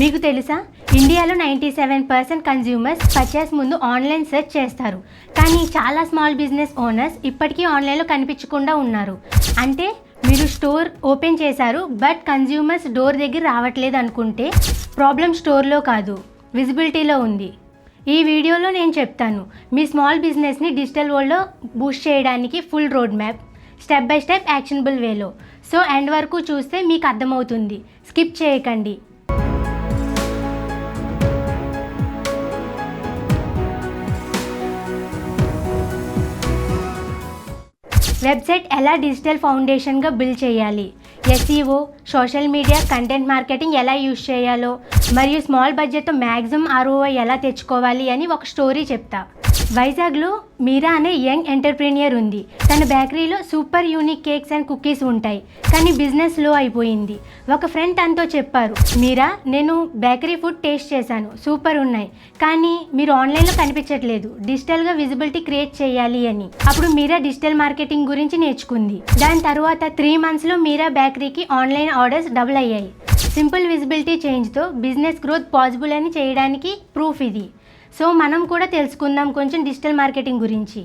మీకు తెలుసా? ఇండియాలో ninety seven percent consumers purchase ముందు ఆన్లైన్ సెర్చ్ చేస్తారు. కానీ చాలా స్మాల్ బిజినెస్ ఓనర్స్ ఇప్పటికీ ఆన్లైన్లో కనిపించకుండా ఉన్నారు. అంటే మీరు స్టోర్ ఓపెన్ చేశారు బట్ కన్జ్యూమర్స్ డోర్ దగ్గర రావట్లేదు అనుకుంటే ప్రాబ్లం స్టోర్లో కాదు విజిబిలిటీలో ఉంది. ఈ వీడియోలో నేను చెప్తాను. మీ స్మాల్ బిజినెస్ని డిజిటల్ వరల్డ్లో బూస్ట్ చేయడానికి full road map step by step actionable వేలో సో ఎండ్ వరకు చూస్తే మీకు అర్థమవుతుంది. స్కిప్ చేయకండి. వెబ్సైట్ ఎలా డిజిటల్ ఫౌండేషన్గా బిల్డ్ చేయాలి? SEO social media content marketing ఎలా యూజ్ చేయాలో? మరియు స్మాల్ బడ్జెట్తో మ్యాక్సిమం ఆర్ఓఐ ఎలా తెచ్చుకోవాలి అని ఒక స్టోరీ చెప్తా. వైజాగ్లో మీరా అనే యంగ్ ఎంటర్ప్రీనియర్ ఉంది. తన బేకరీలో super unique cakes and cookies ఉంటాయి. కానీ బిజినెస్లో అయిపోయింది. ఒక ఫ్రెండ్ తనతో చెప్పారు మీరా నేను బేకరీ ఫుడ్ టేస్ట్ చేశాను. సూపర్ ఉన్నాయి. కానీ మీరు ఆన్లైన్లో కనిపించట్లేదు. డిజిటల్గా విజిబిలిటీ క్రియేట్ చేయాలి అని. అప్పుడు మీరా డిజిటల్ మార్కెటింగ్ గురించి నేర్చుకుంది. దాని తర్వాత త్రీ మంత్స్లో మీరా బేకరీకి ఆన్లైన్ ఆర్డర్స్ డబుల్ అయ్యాయి. సింపుల్ విజిబిలిటీ చేంజ్తో బిజినెస్ గ్రోత్ పాసిబుల్ అని చేయడానికి ప్రూఫ్ ఇది. సో మనం కూడా తెలుసుకుందాం కొంచెం డిజిటల్ మార్కెటింగ్ గురించి.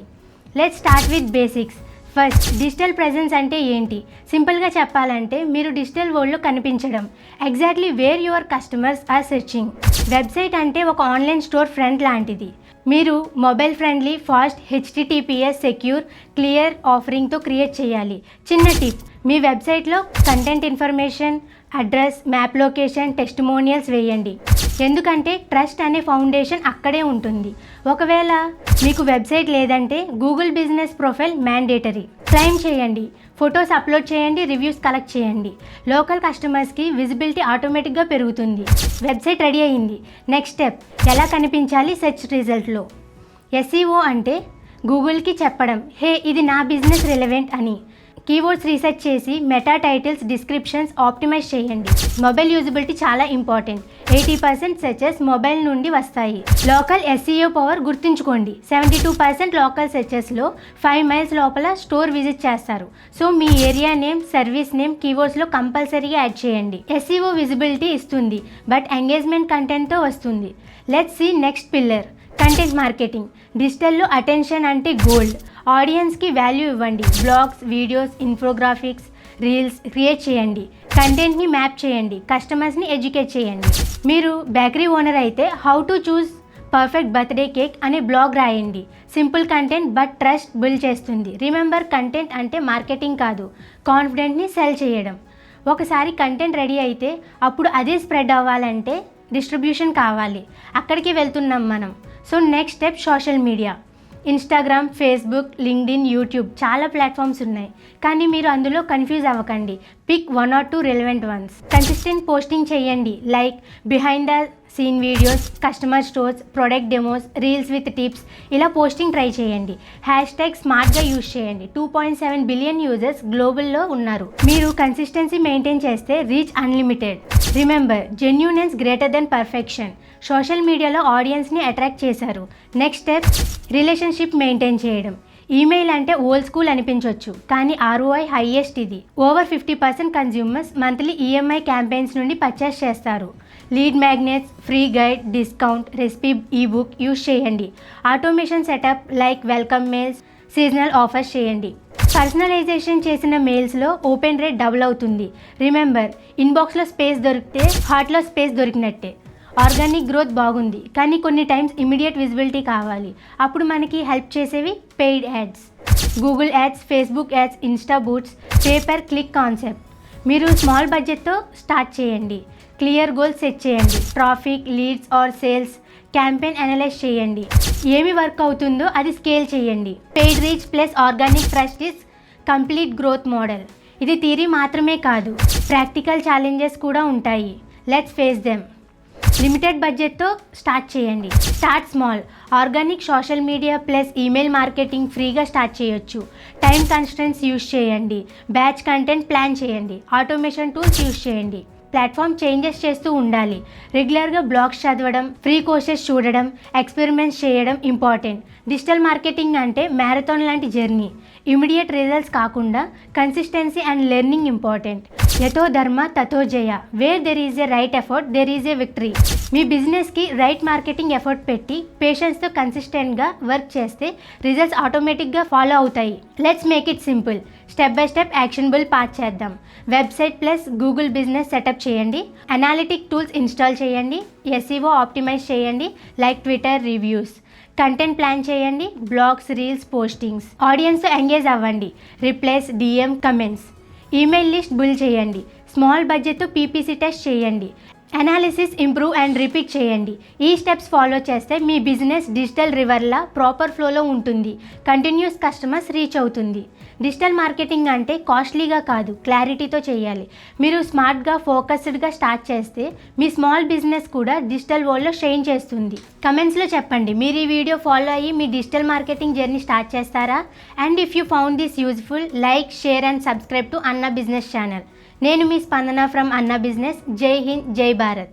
Let start with basics first digital presence అంటే ఏంటి? సింపుల్గా చెప్పాలంటే మీరు డిజిటల్ వరల్డ్లో కనిపించడం. Exactly where your customers are searching website అంటే ఒక ఆన్లైన్ స్టోర్ ఫ్రంట్ లాంటిది. మీరు mobile friendly fast HTTPS secure clear ఆఫరింగ్తో create చేయాలి. చిన్న టిప్ మీ వెబ్సైట్లో content information address map location testimonials వేయండి. ఎందుకంటే ట్రస్ట్ అనే ఫౌండేషన్ అక్కడే ఉంటుంది. ఒకవేళ మీకు వెబ్సైట్ లేదంటే Google business profile mandatory claim చేయండి. ఫొటోస్ అప్లోడ్ చేయండి రివ్యూస్ కలెక్ట్ చేయండి. లోకల్ కస్టమర్స్కి విజిబిలిటీ ఆటోమేటిక్గా పెరుగుతుంది. వెబ్సైట్ రెడీ అయింది. Next step. ఎలా కనిపించాలి సెర్చ్ రిజల్ట్లో? ఎస్ఈఓ అంటే గూగుల్కి చెప్పడం. హే ఇది నా బిజినెస్ రిలవెంట్ అని. కీవర్డ్స్ రీసెర్చ్ చేసి మెటా టైటిల్స్ డిస్క్రిప్షన్స్ ఆప్టిమైజ్ చేయండి. మొబైల్ యూజిబిలిటీ చాలా important eighty percent searches mobile నుండి వస్తాయి. లోకల్ ఎస్ఈఓ పవర్ గుర్తుంచుకోండి. సెవెంటీ టూ పర్సెంట్ లోకల్ సెర్చెస్లో ఫైవ్ మైల్స్ లోపల స్టోర్ విజిట్ చేస్తారు. సో మీ ఏరియా నేమ్ సర్వీస్ నేమ్ కీవర్డ్స్లో కంపల్సరీగా యాడ్ చేయండి. ఎస్సీఓ విజిబిలిటీ ఇస్తుంది బట్ ఎంగేజ్మెంట్ కంటెంట్తో వస్తుంది. Let's see next pillar content marketing డిజిటల్లో attention అంటే గోల్డ్ ఆడియన్స్కి వాల్యూ ఇవ్వండి. Blogs videos infographics reels create చేయండి. కంటెంట్ని మ్యాప్ చేయండి. కస్టమర్స్ని ఎడ్యుకేట్ చేయండి. మీరు బేకరీ ఓనర్ అయితే how to choose perfect birthday cake అనే బ్లాగ్ రాయండి. Simple content but trust build చేస్తుంది. రిమెంబర్ కంటెంట్ అంటే మార్కెటింగ్ కాదు కాన్ఫిడెంట్ని సెల్ చేయడం. ఒకసారి కంటెంట్ రెడీ అయితే అప్పుడు అదే స్ప్రెడ్ అవ్వాలంటే డిస్ట్రిబ్యూషన్ కావాలి. అక్కడికి వెళ్తున్నాం మనం. So next step social media. Instagram Facebook LinkedIn YouTube చాలా ప్లాట్ఫామ్స్ ఉన్నాయి. కానీ మీరు అందులో కన్ఫ్యూజ్ అవ్వకండి. Pick one or two relevant ones consistent posting చేయండి. Like behind the scene videos customer stores product demos reels with tips. ఇలా posting try చేయండి. Hashtag స్మార్ట్గా యూజ్ చేయండి. Two point seven billion users గ్లోబల్లో ఉన్నారు. మీరు consistency maintain చేస్తే reach unlimited. Remember genuineness greater than perfection. Social మీడియాలో ఆడియన్స్ని attract చేశారు. నెక్స్ట్ స్టెప్ రిలేషన్షిప్ మెయింటైన్ చేయడం. ఈమెయిల్ అంటే ఓల్డ్ స్కూల్ అనిపించవచ్చు కానీ ఆర్ఓఐ హైయెస్ట్ ఇది. Over fifty percent consumers monthly EMI campaigns నుండి పర్చేస్ చేస్తారు. Lead magnets free guide discount recipe ebook use చేయండి. Automation setup like welcome mails seasonal offers చేయండి. Personalisation చేసిన మెయిల్స్లో ఓపెన్ రేట్ డబుల్ అవుతుంది. రిమెంబర్ ఇన్బాక్స్లో స్పేస్ దొరికితే హార్ట్లో స్పేస్ దొరికినట్టే. ఆర్గానిక్ గ్రోత్ బాగుంది కానీ కొన్ని టైమ్స్ ఇమీడియట్ విజిబిలిటీ కావాలి. అప్పుడు మనకి హెల్ప్ చేసేవి paid ads. Google ads Facebook ads insta boosts pay per click concept. మీరు స్మాల్ బడ్జెట్తో స్టార్ట్ చేయండి. క్లియర్ గోల్స్ సెట్ చేయండి. Traffic leads or sales campaign analyze చేయండి. ఏమి వర్క్ అవుతుందో అది స్కేల్ చేయండి. Paid reach plus organic fresh is complete growth model. ఇది థియరీ మాత్రమే కాదు ప్రాక్టికల్ ఛాలెంజెస్ కూడా ఉంటాయి. Let's face them. లిమిటెడ్ బడ్జెట్తో స్టార్ట్ చేయండి. Start small. Organic social media plus email marketing ఫ్రీగా స్టార్ట్ చేయొచ్చు. టైం కన్స్టెంట్స్ యూస్ చేయండి. బ్యాచ్ కంటెంట్ ప్లాన్ చేయండి. ఆటోమేషన్ టూల్స్ యూస్ చేయండి. ప్లాట్ఫామ్ చేంజెస్ చేస్తూ ఉండాలి. రెగ్యులర్గా బ్లాగ్స్ చదవడం ఫ్రీ కోర్సెస్ చూడడం ఎక్స్పెరిమెంట్స్ చేయడం ఇంపార్టెంట్. డిజిటల్ మార్కెటింగ్ అంటే మ్యారథాన్ లాంటి జర్నీ. ఇమీడియట్ రిజల్ట్స్ కాకుండా కన్సిస్టెన్సీ అండ్ లెర్నింగ్ ఇంపార్టెంట్. యథో ధర్మ తథో జయ. Where there is a right effort there is a victory మీ బిజినెస్కి రైట్ మార్కెటింగ్ ఎఫర్ట్ పెట్టి పేషెన్స్తో కన్సిస్టెంట్గా వర్క్ చేస్తే రిజల్ట్స్ ఆటోమేటిక్గా ఫాలో అవుతాయి. Let's make it simple step by step actionable pass చేద్దాం. Website plus Google business setup చేయండి. అనాలిటిక్ టూల్స్ ఇన్స్టాల్ చేయండి. SEO optimize చేయండి. Like Twitter reviews content plan చేయండి. Blogs reels postings audience engage అవ్వండి. Replies DM comments email list build చేయండి. Small బడ్జెట్తో PPC test చేయండి. Analysis improve and repeat చేయండి. ఈ స్టెప్స్ ఫాలో చేస్తే మీ బిజినెస్ డిజిటల్ రివర్లా ప్రాపర్ ఫ్లోలో ఉంటుంది. కంటిన్యూస్ కస్టమర్స్ రీచ్ అవుతుంది. డిజిటల్ మార్కెటింగ్ అంటే కాస్ట్లీగా కాదు క్లారిటీతో చేయాలి. మీరు స్మార్ట్గా ఫోకస్డ్గా స్టార్ట్ చేస్తే మీ స్మాల్ బిజినెస్ కూడా డిజిటల్ వరల్డ్లో షైన్ చేస్తుంది. కమెంట్స్లో చెప్పండి మీరు ఈ వీడియో ఫాలో అయ్యి మీ డిజిటల్ మార్కెటింగ్ జర్నీ స్టార్ట్ చేస్తారా? And if you found this useful like share and subscribe to Anna business channel నేను మీ స్పందన ఫ్రమ్ అన్న బిజినెస్. జై హింద్ జై భారత్.